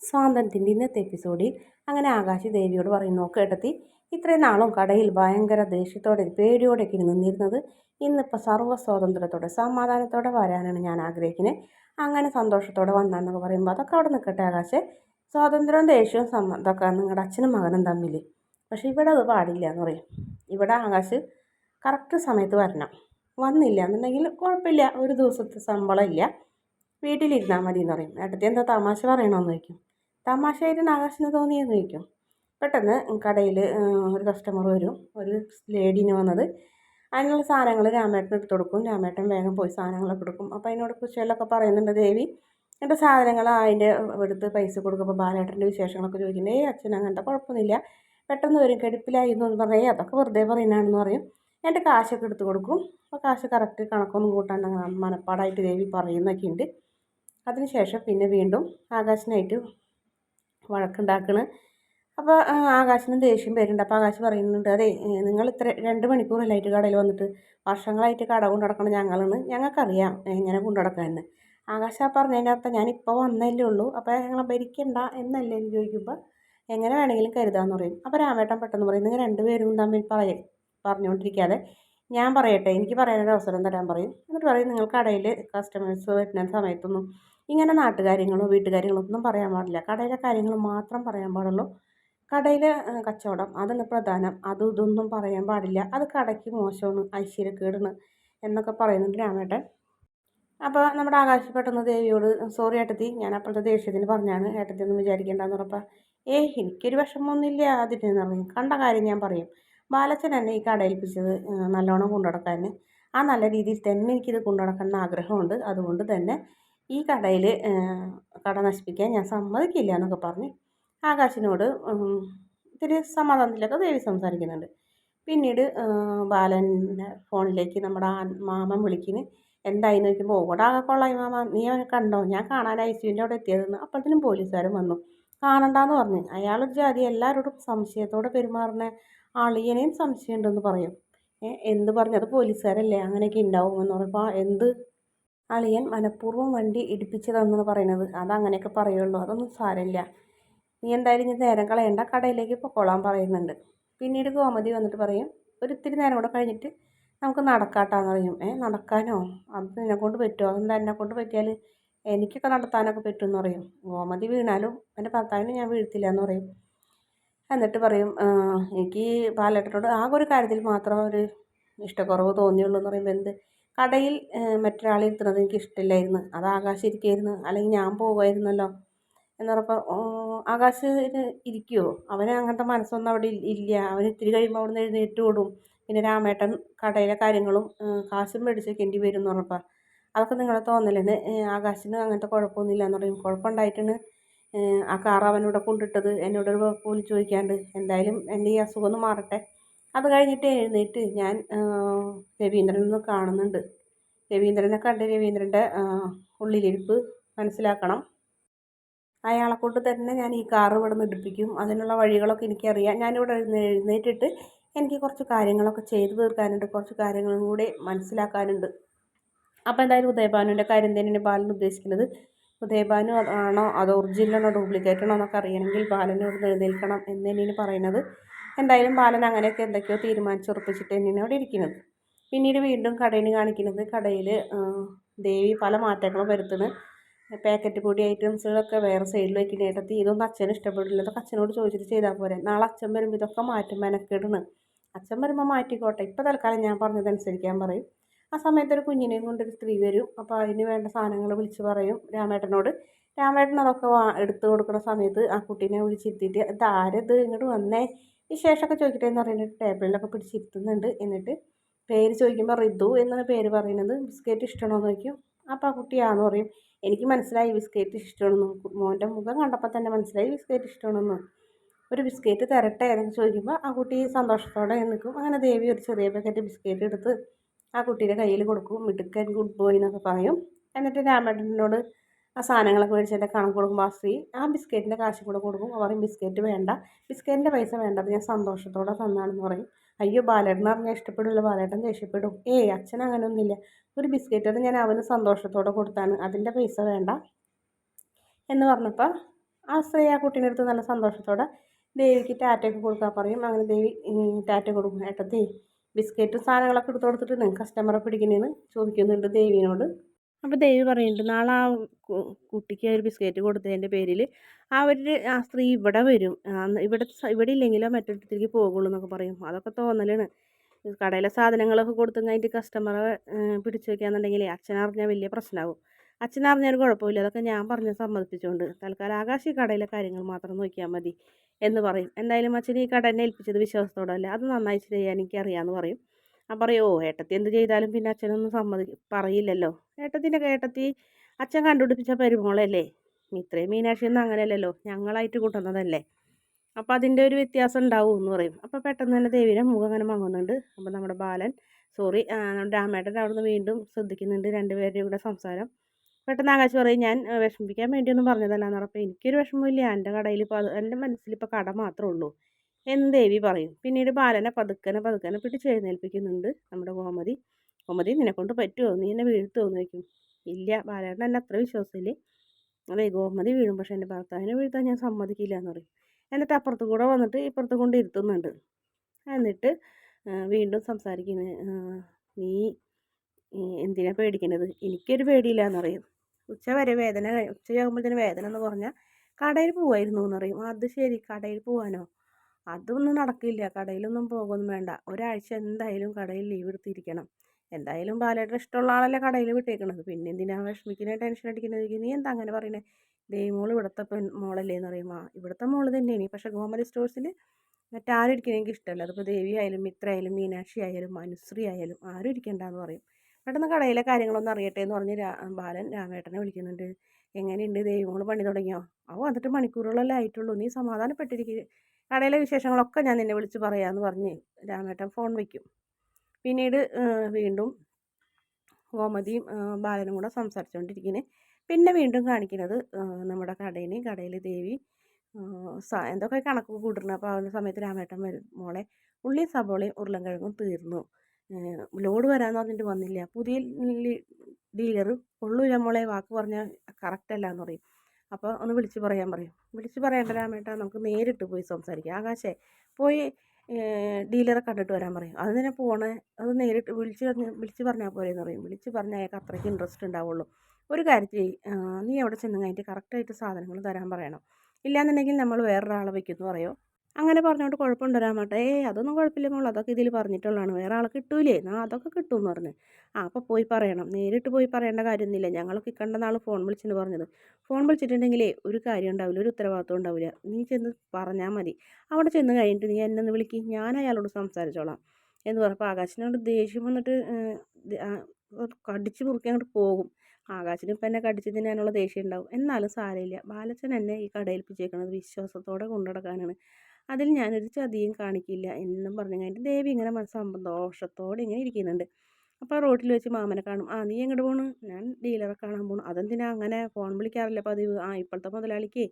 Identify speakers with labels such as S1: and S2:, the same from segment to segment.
S1: സ്വാതന്ത്ര്യത്തിന്റെ ഇന്നത്തെ എപ്പിസോഡിൽ അങ്ങനെ ആകാശ് ദേവിയോട് പറയുന്നു. കേട്ടത്തി ഇത്രയും നാളും കടയിൽ ഭയങ്കര ദേഷ്യത്തോടെ പേടിയോടെയൊക്കെ നിന്നിരുന്നത് ഇന്നിപ്പോൾ സർവ സ്വാതന്ത്ര്യത്തോടെ സമാധാനത്തോടെ വരാനാണ് ഞാൻ ആഗ്രഹിക്കുന്നത് അങ്ങനെ സന്തോഷത്തോടെ വന്നാന്നൊക്കെ പറയുമ്പോൾ അതൊക്കെ അവിടെ നിൽക്കട്ടെ ആകാശ്. സ്വാതന്ത്ര്യവും ദേഷ്യവും സമ്മതമൊക്കെ നിങ്ങളുടെ അച്ഛനും മകനും തമ്മിൽ പക്ഷേ ഇവിടെ അത് പാടില്ല എന്ന് പറയും. ഇവിടെ ആകാശ് കറക്റ്റ് സമയത്ത് വരണം. വന്നില്ല എന്നുണ്ടെങ്കിൽ കുഴപ്പമില്ല. ഒരു ദിവസത്തെ ശമ്പളം ഇല്ല. വീട്ടിലിരുന്നാൽ മതി എന്ന് പറയും. ഏട്ടത്തി എന്താ തമാശ പറയണമെന്ന് ചോദിക്കും. തമാശയായിട്ട് ആകാശിന് തോന്നിയെന്ന് ചോദിക്കും. പെട്ടെന്ന് കടയിൽ ഒരു കസ്റ്റമർ വരും. ഒരു ലേഡീനെ വന്നത്. അതിനുള്ള സാധനങ്ങൾ രാമേട്ടൻ എടുത്ത് കൊടുക്കും. രാമേട്ടൻ വേഗം പോയി സാധനങ്ങളൊക്കെ കൊടുക്കും അപ്പോൾ അതിനോട് കുശലൊക്കെ പറയുന്നുണ്ട് ദേവി എന്റെ സാധനങ്ങൾ അതിന്റെ എടുത്ത് പൈസ കൊടുക്കുമ്പോൾ ബാലേട്ടന്റെ വിശേഷങ്ങളൊക്കെ ചോദിക്കുന്നത് ഏയ് അച്ഛൻ അങ്ങനത്തെ കുഴപ്പമൊന്നുമില്ല. പെട്ടെന്ന് വരും. കെടുപ്പിലായിരുന്നു എന്ന് പറയും അതൊക്കെ വെറുതെ പറയുന്നതാണെന്ന് പറയും. എന്റെ കാശൊക്കെ എടുത്ത് കൊടുക്കും. അപ്പോൾ കാശ് കറക്റ്റ് കണക്കൊന്നും കൂട്ടാൻ മനപ്പാടായിട്ട് ദേവി പറയുന്നൊക്കെ ഉണ്ട് അതിനുശേഷം പിന്നെ വീണ്ടും ആകാശിനായിട്ട് വഴക്കുണ്ടാക്കണ്. അപ്പോൾ ആകാശിന് ദേഷ്യം വരുന്നുണ്ട്. അപ്പോൾ ആകാശ് പറയുന്നുണ്ട് അതെ നിങ്ങൾ ഇത്ര രണ്ട് മണിക്കൂറല്ലായിട്ട് കടയിൽ വന്നിട്ട് വർഷങ്ങളായിട്ട് കട കൊണ്ടു നടക്കണം ഞങ്ങളാണ്. ഞങ്ങൾക്കറിയാം എങ്ങനെ കൊണ്ടു നടക്കാമെന്ന് ആകാശ പറഞ്ഞതിന്റെ അർത്ഥം ഞാനിപ്പോൾ വന്നല്ലേ ഉള്ളൂ. അപ്പോൾ ഞങ്ങളെ ഭരിക്കണ്ട എന്നല്ലേ എന്ന് ചോദിക്കുമ്പോൾ എങ്ങനെ വേണമെങ്കിലും കരുതാമെന്ന് പറയും. അപ്പോൾ രാമേട്ടൻ പെട്ടെന്ന് പറയും നിങ്ങൾ രണ്ടുപേരും തമ്മിൽ പറയും പറഞ്ഞുകൊണ്ടിരിക്കാതെ ഞാൻ പറയട്ടെ എനിക്ക് പറയാനൊരു അവസരം തരാൻ പറയും. എന്നിട്ട് പറയും നിങ്ങൾ കടയിൽ കസ്റ്റമേഴ്സ് വരുന്ന സമയത്തൊന്നും ഇങ്ങനെ നാട്ടുകാര്യങ്ങളോ വീട്ടുകാര്യങ്ങളോ ഒന്നും പറയാൻ പാടില്ല. കടയിലെ കാര്യങ്ങൾ മാത്രം പറയാൻ പാടുള്ളൂ. കടയിലെ കച്ചവടം അതാണ് പ്രധാനം. അതും ഇതൊന്നും പറയാൻ പാടില്ല. അത് കടയ്ക്ക് മോശമാണ് ഐശ്വര്യക്കേടാണ് എന്നൊക്കെ പറയുന്നുണ്ട് രാമേട്ടൻ അപ്പോൾ നമ്മുടെ ആകാശ് പെട്ടെന്ന് ദേവിയോട് സോറി ഏട്ടത്തി ഞാൻ അപ്പോഴത്തെ ദേഷ്യത്തിന് പറഞ്ഞാണ് ഏട്ടത്തി ഒന്നും വിചാരിക്കേണ്ടെന്ന് പറഞ്ഞപ്പോൾ ഏയ് എനിക്കൊരു വിഷമമൊന്നുമില്ല അതിന് കണ്ട കാര്യം ഞാൻ പറയും. ബാലച്ചൻ എന്നെ ഈ കട ഏൽപ്പിച്ചത് നല്ലോണം കൊണ്ടുനടക്കാൻ ആ നല്ല രീതിയിൽ തന്നെ എനിക്കിത് കൊണ്ടുനടക്കണം എന്ന് ആഗ്രഹമുണ്ട്. അതുകൊണ്ട് തന്നെ ഈ കടയിൽ കട നശിപ്പിക്കാൻ ഞാൻ സമ്മതിക്കില്ല എന്നൊക്കെ പറഞ്ഞ് ആകാശിനോട് ഇത്തിരി സമാധാനത്തിലൊക്കെ ദേവി സംസാരിക്കുന്നുണ്ട്. പിന്നീട് ബാലന്റെ ഫോണിലേക്ക് നമ്മുടെ മാമൻ വിളിക്കുന്നു. എന്തായി നോക്കുമ്പോൾ ഓടാകെ കൊള്ളായി മാമ. നീ അവനെ കണ്ടോ? ഞാൻ കാണാൻ ഐ സിയുവിന്റെ അവിടെ എത്തിയതെന്ന്. അപ്പോഴത്തേനും പോലീസുകാരും വന്നു. കാണണ്ടെന്ന് പറഞ്ഞ്. അയാൾ ജാതി. എല്ലാവരോടും സംശയത്തോടെ പെരുമാറുന്ന. അളിയനെയും സംശയമുണ്ടെന്ന് പറയും. എന്ത് പറഞ്ഞു? അത് പോലീസുകാരല്ലേ? അങ്ങനെയൊക്കെ ഉണ്ടാവുമെന്ന് പറയുമ്പോൾ എന്ത്? അളിയൻ മനഃപൂർവം വണ്ടി ഇടിപ്പിച്ചതെന്ന് പറയുന്നത്. അതങ്ങനെയൊക്കെ പറയുള്ളൂ. അതൊന്നും സാരമില്ല. നീ എന്തായാലും ഇനി നേരം കളയണ്ട. കടയിലേക്ക് പൊക്കോളാൻ പറയുന്നുണ്ട്. പിന്നീട് ഗോമതി വന്നിട്ട് പറയും ഒരു ഇത്തിരി നേരം കൂടെ കഴിഞ്ഞിട്ട് നമുക്ക് നടക്കാട്ടാന്ന് പറയും. ഏ നടക്കാനോ? അത് നിന്നെ കൊണ്ട് പറ്റുമോ അതെന്താ എന്നെ കൊണ്ട് പറ്റിയാൽ എനിക്കൊക്കെ നടത്താനൊക്കെ പറ്റുമെന്ന് പറയും. ഗോമതി വീണാലും എന്റെ ഭർത്താവിനെ ഞാൻ വീഴ്ത്തില്ല എന്ന് പറയും. എന്നിട്ട് പറയും എനിക്ക് ബാലേട്ടനോട് ആകെ ഒരു കാര്യത്തിൽ മാത്രം ഒരു ഇഷ്ടക്കുറവ് തോന്നിയുള്ളൂ എന്ന് പറയുമ്പോൾ എന്ത്? കടയിൽ മറ്റൊരാളെ ഇരുത്തുന്നത് എനിക്ക് ഇഷ്ടമില്ലായിരുന്നു അത് ആകാശം ഇരിക്കുമായിരുന്നു അല്ലെങ്കിൽ ഞാൻ പോകുമായിരുന്നല്ലോ എന്ന് പറഞ്ഞപ്പോൾ ആകാശ് ഇരിക്കുമോ അവന് അങ്ങനത്തെ മനസ്സൊന്നും അവിടെ ഇല്ല. അവൻ ഇത്തിരി കഴിയുമ്പോൾ അവിടെ നിന്ന് എഴുന്നേറ്റ് ഓടും. പിന്നെ രാമേട്ടൻ കടയിലെ കാര്യങ്ങളും കാശും മേടിച്ച് വെക്കേണ്ടി വരും എന്ന് പറഞ്ഞപ്പോൾ അതൊക്കെ നിങ്ങളെ തോന്നലാണ് ആകാശിന് അങ്ങനത്തെ കുഴപ്പമൊന്നുമില്ല എന്ന് പറയും. കുഴപ്പമുണ്ടായിട്ടാണ് ആ കാർ അവനിവിടെ കൊണ്ടിട്ടത് എന്നോട് ഒരു പോലും ചോദിക്കാണ്ട് എന്തായാലും എന്റെ ഈ അസുഖം ഒന്ന് മാറട്ടെ. അത് കഴിഞ്ഞിട്ട് എഴുന്നേറ്റ് ഞാൻ രവീന്ദ്രനൊന്ന് കാണുന്നുണ്ട്. രവീന്ദ്രനെ കണ്ട് രവീന്ദ്രന്റെ ഉള്ളിലിരിപ്പ് മനസ്സിലാക്കണം. അയാളെ കൊണ്ട് തന്നെ ഞാൻ ഈ കാർ ഇവിടെ നിന്ന് എടുപ്പിക്കും. അതിനുള്ള വഴികളൊക്കെ എനിക്കറിയാം. ഞാനിവിടെ എഴുന്നേറ്റിട്ട് എനിക്ക് കുറച്ച് കാര്യങ്ങളൊക്കെ ചെയ്തു തീർക്കാനുണ്ട്. കുറച്ച് കാര്യങ്ങളും കൂടി മനസ്സിലാക്കാനുണ്ട്. അപ്പോൾ എന്തായാലും ഉദയഭാനുവിന്റെ കാര്യം തന്നെയാണ് ബാലൻ ഉദ്ദേശിക്കുന്നത്. ഉദയഭാനു ആണോ? അതോ ഒറിജിനലാണോ ഡ്യൂപ്ലിക്കേറ്റ് ആണോ? എന്നൊക്കെ അറിയണമെങ്കിൽ ബാലനോട് എഴുന്നേൽക്കണം എന്ന് തന്നെയാണ് പറയുന്നത്. എന്തായാലും ബാലൻ അങ്ങനെയൊക്കെ എന്തൊക്കെയോ തീരുമാനിച്ചുറപ്പിച്ചിട്ട് തന്നെയാണ് അവിടെ ഇരിക്കുന്നത്. പിന്നീട് വീണ്ടും കടയിൽ കാണിക്കുന്നത് കടയിൽ ദേവി പല മാറ്റങ്ങളും വരുത്തുന്നു. പാക്കറ്റ് പൊടി ഐറ്റംസുകളൊക്കെ വേറെ സൈഡിൽ വയ്ക്കുന്ന ഇതൊന്നും അച്ഛന് ഇഷ്ടപ്പെടില്ല. അതൊക്കെ അച്ഛനോട് ചോദിച്ചിട്ട് ചെയ്താൽ പോരെ. നാളെ അച്ഛൻ വരുമ്പോൾ ഇതൊക്കെ മാറ്റും മെനക്കെടുന്ന്. അച്ഛൻ വരുമ്പോൾ മാറ്റിക്കോട്ടെ. ഇപ്പോൾ തൽക്കാലം ഞാൻ പറഞ്ഞതനുസരിക്കാൻ പറയും. ആ സമയത്ത് ഒരു കുഞ്ഞിനെയും കൊണ്ടൊരു സ്ത്രീ വരും. അപ്പോൾ അതിന് വേണ്ട സാധനങ്ങൾ വിളിച്ച് പറയും രാമേട്ടനോട്. രാമേട്ടൻ അതൊക്കെ വാ എടുത്തു കൊടുക്കുന്ന സമയത്ത് ആ കുട്ടീനെ വിളിച്ചിരുത്തിയിട്ട് ഇതാരത് ഇങ്ങോട്ട് വന്നേ. വിശേഷമൊക്കെ ചോദിക്കട്ടെ എന്ന് പറയുന്നത് ടേബിളിലൊക്കെ പിടിച്ചിരുത്തുന്നുണ്ട് എന്നിട്ട് പേര് ചോദിക്കുമ്പോൾ റിതു എന്നാണ് പേര് പറയുന്നത്. ബിസ്ക്കറ്റ് ഇഷ്ടമാണോ എന്ന് ചോദിക്കും. അപ്പോൾ ആ കുട്ടിയാണെന്ന് പറയും. എനിക്ക് മനസ്സിലായി ബിസ്ക്കറ്റ് ഇഷ്ടമാണെന്ന് മോന്റെ മുഖം കണ്ടപ്പോൾ തന്നെ മനസ്സിലായി ബിസ്ക്കറ്റ് ഇഷ്ടമാണെന്ന് ഒരു ബിസ്ക്കറ്റ് തരട്ടെ? എന്നൊക്കെ ചോദിക്കുമ്പോൾ ആ കുട്ടി സന്തോഷത്തോടെ നിൽക്കും അങ്ങനെ ദേവി ഒരു ചെറിയ പാക്കറ്റ് ബിസ്ക്കറ്റ് എടുത്ത് ആ കുട്ടിയുടെ കയ്യിൽ കൊടുക്കും മിടുക്കൻ ഗുഡ് ബോയ് എന്നൊക്കെ പറയും. എന്നിട്ട് രാമേട്ടനോട് ആ സാധനങ്ങളൊക്കെ മേടിച്ചതിന്റെ കണക്ക് കൊടുക്കും ആ സ്ത്രീ ആ ബിസ്ക്കറ്റിന്റെ കാശ് കൂടെ കൊടുക്കും. പറയും ബിസ്ക്കറ്റ് വേണ്ട ബിസ്ക്കറ്റിന്റെ പൈസ വേണ്ട അത് ഞാൻ സന്തോഷത്തോടെ തന്നാണെന്ന് പറയും. അയ്യോ ബാലേട്ടൻ പറഞ്ഞാൽ ഇഷ്ടപ്പെടില്ല ബാലേട്ടൻ ദേഷ്യപ്പെടും. ഏയ് അച്ഛൻ അങ്ങനെയൊന്നുമില്ല. ഒരു ബിസ്ക്കറ്റ് അത് ഞാൻ അവന് സന്തോഷത്തോടെ കൊടുത്താണ് അതിന്റെ പൈസ വേണ്ട. എന്ന് പറഞ്ഞപ്പോൾ ആ സ്ത്രീ ആ കുട്ടീന്റെ അടുത്ത് നല്ല സന്തോഷത്തോടെ ദേവിക്ക് ടാറ്റയൊക്കെ കൊടുക്കാൻ പറയും. അങ്ങനെ ദേവി ടാറ്റ കൊടുക്കും. ഏട്ടത്തി ബിസ്ക്കറ്റും സാധനങ്ങളൊക്കെ എടുത്ത് കൊടുത്തിട്ട് നിങ്ങൾക്ക് കസ്റ്റമറെ പിടിക്കുന്നതെന്ന് ചോദിക്കുന്നുണ്ട് ദേവിനോട്. അപ്പോൾ ദേവി പറയുന്നുണ്ട് നാളെ ആ കുട്ടിക്ക് ഒരു ബിസ്ക്കറ്റ് കൊടുത്തതിന്റെ പേരിൽ ആ ഒരു ആ സ്ത്രീ ഇവിടെ വരും. ഇവിടെ ഇവിടെ ഇല്ലെങ്കിലോ മറ്റൊരിടത്തേക്ക് പോകുള്ളൂ എന്നൊക്കെ പറയും. അതൊക്കെ തോന്നലാണ്. കടയിലെ സാധനങ്ങളൊക്കെ കൊടുത്തു കഴിഞ്ഞിട്ട് കസ്റ്റമറെ പിടിച്ചു വെക്കാന്നുണ്ടെങ്കിൽ അച്ഛനറിഞ്ഞാൽ വലിയ പ്രശ്നമാകും അച്ഛനറിഞ്ഞാലും കുഴപ്പമില്ല. അതൊക്കെ ഞാൻ പറഞ്ഞ് സമ്മതിപ്പിച്ചുകൊണ്ട് തൽക്കാലം ആകാശ് കടയിലെ കാര്യങ്ങൾ മാത്രം നോക്കിയാൽ മതി. എന്ന് പറയും. എന്തായാലും അച്ഛൻ ഈ കട എന്നെ ഏൽപ്പിച്ചത് വിശ്വാസത്തോടല്ലേ? അത് നന്നായി ചെയ്യാൻ എനിക്കറിയാമെന്ന് പറയും. അപ്പം പറയും ഓ ഏട്ടത്തി എന്ത് ചെയ്താലും പിന്നെ അച്ഛനൊന്നും സമ്മതി പറയില്ലല്ലോ. ഏട്ടത്തിന്റെ ഏട്ടത്തി അച്ഛൻ കണ്ടുപിടിപ്പിച്ച പരിമോളല്ലേ? ഇത്രയും മീനാക്ഷിയൊന്നും അങ്ങനെയല്ലല്ലോ. ഞങ്ങളായിട്ട് കൂട്ടുന്നതല്ലേ? അപ്പോൾ അതിന്റെ ഒരു വ്യത്യാസം ഉണ്ടാവും എന്ന് പറയും. അപ്പോൾ പെട്ടെന്ന് തന്നെ ദേവിയുടെ മുഖം അങ്ങനെ മങ്ങുന്നുണ്ട്. അപ്പോൾ നമ്മുടെ ബാലൻ സോറി രാമേട്ടൻ അവിടുന്ന് വീണ്ടും ശ്രദ്ധിക്കുന്നുണ്ട് രണ്ടുപേരുടെയും കൂടെ സംസാരം. പെട്ടെന്ന് ആകാശ് പറയും ഞാൻ വിഷമിപ്പിക്കാൻ വേണ്ടിയൊന്നും പറഞ്ഞതല്ല എന്ന് പറഞ്ഞപ്പോൾ എനിക്കൊരു വിഷമമില്ല എന്റെ കടയിൽ ഇപ്പോൾ എന്റെ മനസ്സിൽ ഇപ്പോൾ കട മാത്രമേ ഉള്ളൂ. എന്ന് ദേവി പറയും. പിന്നീട് ബാലനെ പതുക്കനെ പതുക്കനെ പിടിച്ച് എഴുന്നേൽപ്പിക്കുന്നുണ്ട് നമ്മുടെ ഗോമതി. ഗോമതി നിന്നെക്കൊണ്ട് പറ്റുമോ നീ എന്നെ വീഴ്ത്തുമോ എന്ന് ചോദിക്കും. ഇല്ല ബാലേട്ടൻ എന്നെ അത്ര വിശ്വാസമില്ലേ? അതെ ഗോമതി വീഴും. പക്ഷെ എന്റെ ഭർത്താവിനെ വീഴ്ത്താൻ ഞാൻ സമ്മതിക്കില്ല എന്ന് പറയും. എന്നിട്ട് അപ്പുറത്ത് കൂടെ വന്നിട്ട് ഇപ്പുറത്ത് കൊണ്ട് ഇരുത്തുന്നുണ്ട്. എന്നിട്ട് വീണ്ടും സംസാരിക്കുന്നത് നീ എന്തിനാ പേടിക്കുന്നത് എനിക്കൊരു പേടിയില്ല എന്നറിയും ഉച്ച വരെ വേദന ഉച്ചയാകുമ്പോൾ തന്നെ വേദന എന്ന് പറഞ്ഞാൽ കടയിൽ പോവായിരുന്നു എന്നറിയും അത് ശരി കടയിൽ പോവാനോ? അതൊന്നും നടക്കില്ല. കടയിലൊന്നും പോകൊന്നും വേണ്ട. ഒരാഴ്ച എന്തായാലും കടയിൽ ലീവ് എടുത്തിരിക്കണം. എന്തായാലും ബാലേട്ടൻ ഇഷ്ടമുള്ള ആളല്ലേ കടയിൽ വിട്ടേക്കണത്. പിന്നെ എന്തിനാ വിഷമിക്കുന്നത് ടെൻഷൻ അടിക്കുന്നത് നീ എന്താ അങ്ങനെ പറയുന്നത് മോൾ ഇവിടുത്തെ മോളല്ലേ എന്ന് പറയുമ്പോൾ ഇവിടുത്തെ മോൾ തന്നെയാണ്. പക്ഷേ ഗോമതി സ്റ്റോഴ്സിൽ മറ്റാരും ഇരിക്കുന്നത് ഇഷ്ടമല്ല. അതിപ്പോൾ ദേവി ആയാലും മിത്ര ആയാലും മീനാക്ഷി ആയാലും അനുശ്രീ ആയാലും ആരും ഇരിക്കണ്ടെന്ന് പറയും. പെട്ടെന്ന് കടയിലെ കാര്യങ്ങളൊന്നും അറിയട്ടെ എന്ന് പറഞ്ഞ് രാ ബാലൻ രാമേട്ടനെ വിളിക്കുന്നുണ്ട്. എങ്ങനെയുണ്ട്? ദൈവങ്ങൾ പണി തുടങ്ങിയോ? അവ വന്നിട്ട് മണിക്കൂറുകളല്ലേ ആയിട്ടുള്ളൂ. നീ സമാധാനപ്പെട്ടിരിക്കുക കടയിലെ വിശേഷങ്ങളൊക്കെ ഞാൻ നിന്നെ വിളിച്ച് പറയാമെന്ന് പറഞ്ഞ് രാമേട്ടൻ ഫോൺ വയ്ക്കും പിന്നീട് വീണ്ടും ഗോമതിയും ബാലനും കൂടെ സംസാരിച്ചുകൊണ്ടിരിക്കുന്നത് പിന്നെ വീണ്ടും കാണിക്കുന്നത് നമ്മുടെ കടയിൽ കടയിൽ ദേവി എന്തൊക്കെ കണക്ക് കൂട്ടുന്നത് അപ്പോൾ ആ സമയത്ത് രാമേട്ടൻ വരും. മോളെ ഉള്ളി സബോളയും ഉരുളൻകിഴങ്ങും തീർന്നു. ലോഡ് വരാമെന്ന് പറഞ്ഞിട്ട് വന്നില്ല? പുതിയ ഡീലർ കൊള്ളൂല മോളെ വാക്ക് പറഞ്ഞാൽ കറക്റ്റ് അല്ല എന്ന് പറയും. അപ്പോൾ ഒന്ന് വിളിച്ച് പറയാൻ പറയും. വിളിച്ച് പറയേണ്ട രാമേട്ടാ നമുക്ക് നേരിട്ട് പോയി സംസാരിക്കാം. ആകാശേ പോയി ഡീലറെ കണ്ടിട്ട് വരാൻ പറയും. അതിനെ പോണേ അത് നേരിട്ട് വിളിച്ച് വിളിച്ച് പറഞ്ഞാൽ പോരെ എന്ന് പറയും. വിളിച്ച് പറഞ്ഞാൽ അയാൾക്ക് അത്രയ്ക്ക് ഇൻട്രസ്റ്റ് ഉണ്ടാവുള്ളൂ. ഒരു കാര്യം ചെയ്യ് നീ അവിടെ ചെന്ന് കഴിഞ്ഞിട്ട് കറക്റ്റായിട്ട് സാധനങ്ങൾ തരാൻ പറയണം. ഇല്ലാന്നുണ്ടെങ്കിൽ നമ്മൾ വേറൊരാളെ വയ്ക്കുമെന്ന് പറയോ? അങ്ങനെ പറഞ്ഞുകൊണ്ട് കുഴപ്പമുണ്ടരാൻ മാട്ടെ ഏ അതൊന്നും കുഴപ്പമില്ല മോൾ അതൊക്കെ ഇതിൽ പറഞ്ഞിട്ടുള്ളതാണ്. വേറെ ആളെ കിട്ടൂലേ? നാ അതൊക്കെ കിട്ടും എന്ന് പറഞ്ഞു. ആ അപ്പോൾ പോയി പറയണം. നേരിട്ട് പോയി പറയേണ്ട കാര്യമൊന്നുമില്ല. ഞങ്ങളൊക്കെ കണ്ട നാൾ ഫോൺ വിളിച്ചെന്ന് പറഞ്ഞത്. ഫോൺ വിളിച്ചിട്ടുണ്ടെങ്കിലേ ഒരു കാര്യം ഉണ്ടാവില്ല ഒരു ഉത്തരവാദിത്വം ഉണ്ടാവില്ല. നീ ചെന്ന് പറഞ്ഞാൽ മതി. അവിടെ ചെന്ന് കഴിഞ്ഞിട്ട് നീ എന്നെ ഒന്ന് വിളിക്കും. ഞാൻ അയാളോട് സംസാരിച്ചോളാം. എന്ന് പറഞ്ഞപ്പോൾ ആകാശിനോട് ദേഷ്യം വന്നിട്ട് കടിച്ചു മുറുക്കി അങ്ങോട്ട് പോകും. ആകാശിന് ഇപ്പം എന്നെ കടിച്ച് തിന്നാനുള്ള ദേഷ്യം ഉണ്ടാവും. എന്നാലും സാരമില്ല. ബാലച്ചൻ എന്നെ ഈ കടയിൽ പിടിച്ചേക്കുന്നത് വിശ്വാസത്തോടെ കൊണ്ടുനടക്കാനാണ് അതിൽ ഞാനൊരു ചതിയും കാണിക്കില്ല എന്നും പറഞ്ഞു കഴിഞ്ഞിട്ട് ദേവി ഇങ്ങനെ സന്തോഷത്തോടെ ഇങ്ങനെ ഇരിക്കുന്നുണ്ട്. അപ്പോൾ റോട്ടിൽ വെച്ച് മാമനെ കാണും. ആ നീ എങ്ങോട്ട് പോണു? ഞാൻ ഡീലറെ കാണാൻ പോണു. അതെന്തിനാ അങ്ങനെ ഫോൺ വിളിക്കാറില്ല പതിവ്? ആ ഇപ്പോഴത്തെ മുതലാളിക്ക്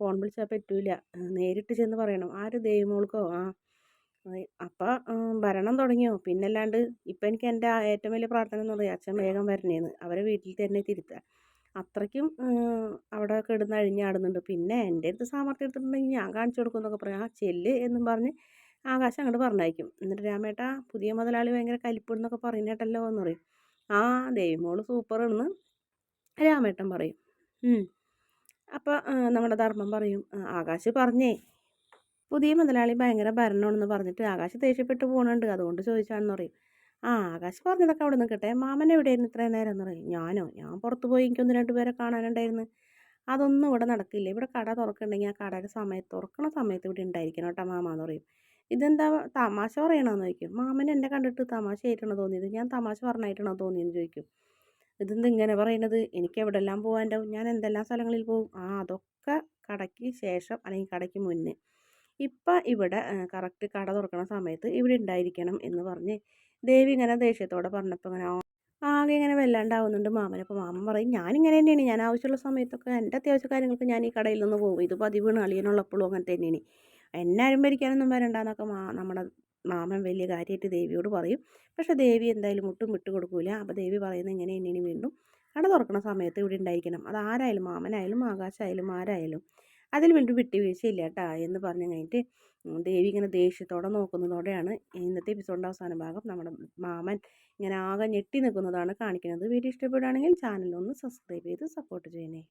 S1: ഫോൺ വിളിച്ചാൽ പറ്റൂല. നേരിട്ട് ചെന്ന് പറയണം. ആര് ദേവിമോൾക്കോ? ആ അപ്പം ഭരണം തുടങ്ങിയോ? പിന്നല്ലാണ്ട് ഇപ്പം എനിക്ക് എന്റെ ഏറ്റവും വലിയ പ്രാർത്ഥന എന്ന് പറയുക അച്ഛൻ വേഗം വരണേന്ന്. അവരെ വീട്ടിൽ തന്നെ തിരുത്തുക അത്രയ്ക്കും അവിടെ കിടന്ന് അഴിഞ്ഞാടുന്നുണ്ട്. പിന്നെ എന്റെ അടുത്ത് സാമർത്ഥ്യം എടുത്തിട്ടുണ്ടെങ്കിൽ ഞാൻ കാണിച്ചു കൊടുക്കും എന്നൊക്കെ പറയും. ആ ചെല്ല് എന്നും പറഞ്ഞ് ആകാശം അങ്ങോട്ട് പറഞ്ഞയക്കും. എന്നിട്ട് രാമേട്ട പുതിയ മുതലാളി ഭയങ്കര കലിപ്പെടുന്നൊക്കെ പറയുന്നേട്ടല്ലോ എന്ന് പറയും. ആ ദേവിമോൾ സൂപ്പറാണെന്ന് രാമേട്ടൻ പറയും. അപ്പോൾ നമ്മുടെ ധർമ്മം പറയും ആകാശ് പറഞ്ഞേ പുതിയ മുതലാളി ഭയങ്കര ഭരണമാണെന്ന് പറഞ്ഞിട്ട് ആകാശ് ദേഷ്യപ്പെട്ട് പോകുന്നുണ്ട് അതുകൊണ്ട് ചോദിച്ചാണെന്ന് പറയും. ആ ആകാശ് പറഞ്ഞതൊക്കെ അവിടെ നിൽക്കട്ടെ മാമൻ എവിടെയായിരുന്നു ഇത്രയും നേരം എന്ന് പറയും. ഞാനോ? ഞാൻ പുറത്ത് പോയി എനിക്കൊന്ന് രണ്ട് പേരെ കാണാനുണ്ടായിരുന്നു. അതൊന്നും ഇവിടെ നടക്കില്ല. ഇവിടെ കട തുറക്കുന്നുണ്ടെങ്കിൽ ആ കടയുടെ സമയത്ത് തുറക്കണ സമയത്ത് ഇവിടെ ഉണ്ടായിരിക്കണം കേട്ടോ മാമ എന്ന് പറയും. ഇതെന്താ തമാശ പറയണമെന്ന് ചോദിക്കും. മാമൻ എന്നെ കണ്ടിട്ട് തമാശ ആയിട്ടാണോ തോന്നിയത്? ഞാൻ തമാശ പറഞ്ഞായിട്ടാണോ തോന്നിയെന്ന് ചോദിക്കും. ഇതെന്ത് ഇങ്ങനെ പറയണത്? എനിക്ക് എവിടെല്ലാം പോകാനുണ്ടാവും? ഞാൻ എന്തെല്ലാം സ്ഥലങ്ങളിൽ പോകും? ആ അതൊക്കെ കടയ്ക്ക് ശേഷം അല്ലെങ്കിൽ കടയ്ക്ക് മുന്നേ. ഇപ്പം ഇവിടെ കറക്റ്റ് കട തുറക്കുന്ന സമയത്ത് ഇവിടെ ഉണ്ടായിരിക്കണം എന്ന് പറഞ്ഞ് ദേവി ഇങ്ങനെ ദേഷ്യത്തോടെ പറഞ്ഞപ്പോൾ ഇങ്ങനെ ആകെ ഇങ്ങനെ വല്ലാണ്ടാവുന്നുണ്ട് മാമൻ അപ്പോൾ മാമൻ പറയും ഞാനിങ്ങനെ തന്നെയാണ്. ഞാൻ ആവശ്യമുള്ള സമയത്തൊക്കെ എന്റെ അത്യാവശ്യ കാര്യങ്ങൾക്ക് ഞാൻ ഈ കടയിൽ നിന്ന് പോകും. ഇത് പതിവാണ് അളിയനുള്ളപ്പോഴും അങ്ങനെ തന്നെയാണ്. എന്നെ ആരും ഭരിക്കാനൊന്നും വരണ്ടെന്നൊക്കെ മാ നമ്മുടെ മാമൻ വലിയ കാര്യമായിട്ട് ദേവിയോട് പറയും. പക്ഷേ ദേവി എന്തായാലും മുട്ടും വിട്ടു കൊടുക്കൂല. അപ്പോൾ ദേവി പറയുന്നത് ഇങ്ങനെ തന്നെയാണ് വീണ്ടും കട തുറക്കുന്ന സമയത്ത് ഇവിടെ ഉണ്ടായിരിക്കണം. അത് ആരായാലും മാമനായാലും ആകാശമായാലും ആരായാലും അതിൽ വീണ്ടും വിട്ടുവീഴ്ചയില്ല കേട്ടാ എന്ന് പറഞ്ഞു കഴിഞ്ഞിട്ട് ദേവി ഇങ്ങനെ ദേഷ്യത്തോടെ നോക്കുന്നതോടെയാണ് ഇന്നത്തെ എപ്പിസോഡിന്റെ അവസാന ഭാഗം നമ്മുടെ മാമൻ ഇങ്ങനെ ആകെ ഞെട്ടി നിൽക്കുന്നതാണ് കാണിക്കുന്നത്. വീഡിയോ ഇഷ്ടപ്പെടുകയാണെങ്കിൽ ചാനലൊന്ന് സബ്സ്ക്രൈബ് ചെയ്ത് സപ്പോർട്ട് ചെയ്യണേ.